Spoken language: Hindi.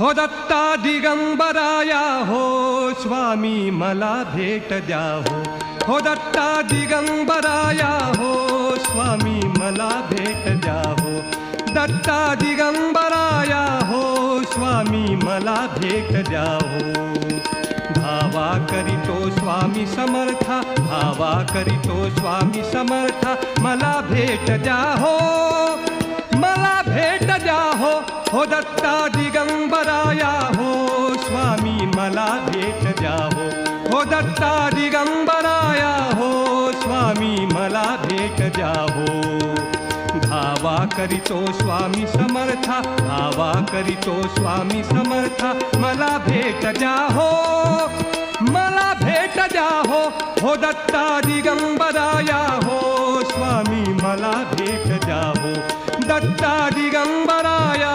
हो दत्ता दिगंबराया हो स्वामी मला भेट द्या, हो. हो दत्ता दिगंबराया हो स्वामी मला भेट द्या, हो. दत्ता दिगंबराया हो स्वामी मला भेट द्या, हो. भावा करीतो स्वामी समर्था, भावा करीतो स्वामी समर्था, मला भेट द्या, हो. मला भेट द्या, हो. हो दत्ता दिगंबराया द्या हो हो दत्ता दिगंबराया हो स्वामी मला भेट द्या हो धावा करीतो स्वामी समर्था, धावा करीतो स्वामी समर्था, मला भेट द्या हो मला भेट द्या हो दत्ता दिगंबराया हो स्वामी मला भेट द्या हो दत्ता दिगंबराया